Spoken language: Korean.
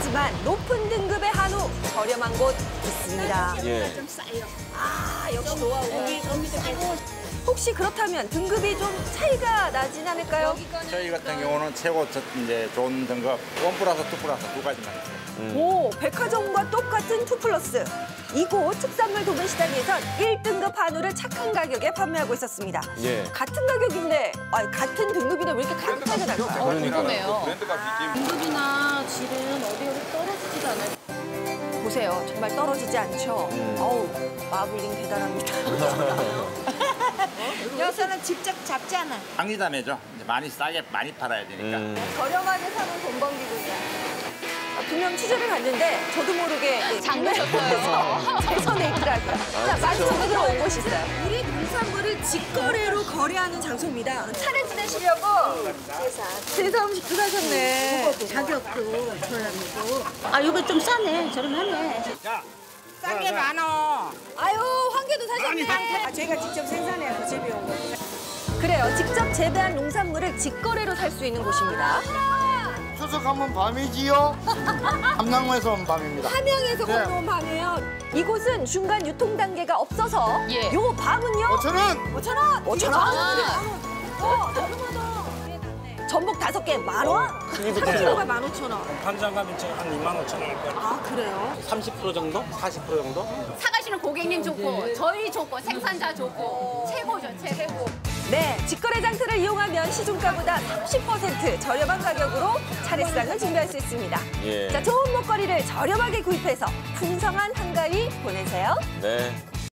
하지만 높은 등급의 한우 저렴한 곳 있습니다. 예. 아 역시 노하우. 혹시 그렇다면 등급이 좀 차이가 나진 않을까요? 저희 같은 경우는 최고 저- 이제 좋은 등급 원 플러스 투 플러스 두 가지만 있어요. 오, 백화점과 똑같은 투 플러스. 이곳 특산물 도매 시장에선 1등급 한우를 착한 가격에 판매하고 있었습니다. 예. 같은 가격인데, 아니, 같은 등급인데 왜 이렇게 가격 차이가 날까요? 그러니까요. 등급이나 질은 어디 어디 떨어지지도 않아요. 보세요. 정말 떨어지지 않죠? 음. 어우, 마블링 대단합니다. 여기서는 직접 잡잖아. 장리담회죠. 이제 많이 싸게 많이 팔아야 되니까. 음. 저렴하게 사는 돈 번기군요. 분명 취재를 갔는데 저도 모르게 그 장르셨어요. 제 손에 있더라고요. 자. 마지막으로 들어온 곳이 있어요. 우리 농산물을 직거래로 거래하는 장소입니다. 차례 지내시려고 제사 음식도 사셨네. 가격도 저렴이고. 아, 이거 좀 싸네. 저렴하네. 싼게 많어. 아유, 황게도 사셨네. 아, 저희가 직접 생산해서 재배온 거. 그래요. 직접 재배한 농산물을 직거래로 살 수 있는 곳입니다. 추석하면 밤이지요. 함양에서 온 밤입니다. 함양에서 네. 건너온 밤이에요. 이곳은 중간 유통 단계가 없어서 예. 요 밤은요. 5천 원. 5천 원. 5천 원. 아. 어, 저렴하다. 전복 다섯 개 만 원. 3kg가 만 오천 원. 판장 가면 한 2만 5천 원 거예요. 아 그래요? 30% 정도? 40% 정도? 사가시는 고객님 좋고 저희 좋고 생산자 좋고 최고죠 최고. 네, 직거래 장터를 이용하면 시중가보다 30% 저렴한 가격으로 차례상을 준비할 수 있습니다. 예. 자, 좋은 먹거리를 저렴하게 구입해서 풍성한 한가위 보내세요. 네.